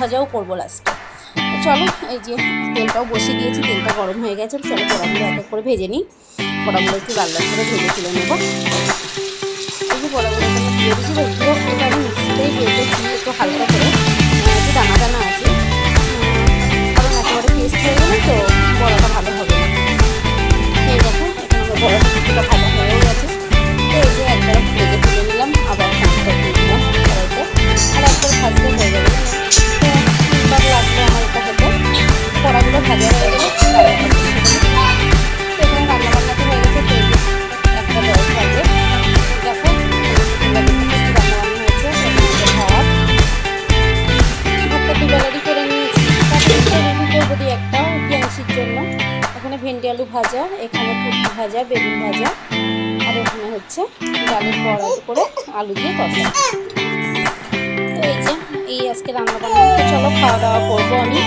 ভাজাও করব লাস্টে চলো, এই যে তেলটাও বসে দিয়েছি, তেলটা গরম হয়ে গেছে চলো পড়াগুলো এক এক করে ভেজে নিই। পড়াগুলো একটু লাল লাল করে ভেজে তুলে নেব। এই যে পড়াগুলো বেটেছি একটু হালকা করে, একটু দানা দানা আছে। আলু ভাজা, এখানে পুটি ভাজা, বেগুন ভাজা, আর এখানে হচ্ছে ডালের বড়া করে আলু দিয়ে কষা তো এই যে, এই আজকে রান্না বান্না চলো খাওয়া দাওয়া করব আমি।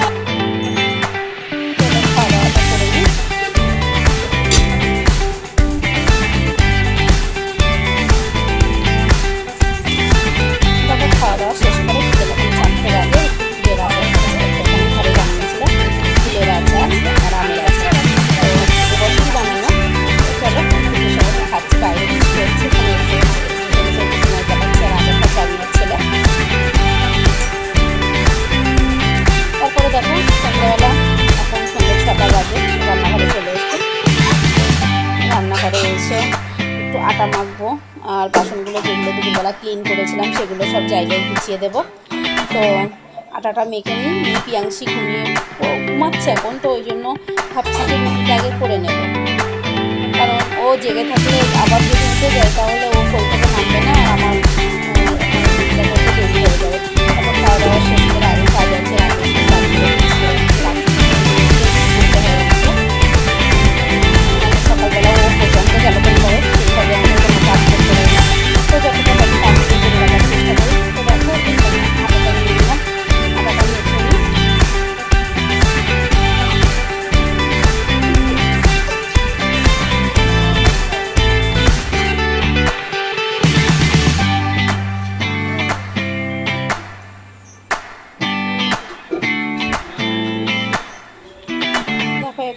আটা মাখবো আর বাসনগুলো যেগুলো দুপুরবেলা ক্লিন করেছিলাম সেগুলো সব জায়গায় গুছিয়ে দেবো। তো আটাটা মেখে নিই পিয়াংশি ঘুমিয়ে ঘুমাচ্ছে এখন, তো ওই জন্য ভাবছি যে রুটিটা আগে করে নেব। কারণ ও জেগে থাকলে আবার যদি উঠে যায়, তাহলে ও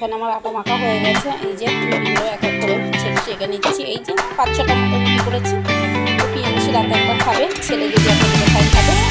এখানে আমার আঁকা মাখা হয়ে গেছে। এই যে এক এক করে ছেলে সেঁকে নিচ্ছি। এই যে পাঁচ ছটা মতো করেছি। রাতে একবার খাবে। ছেলে যদি একটা খাবে?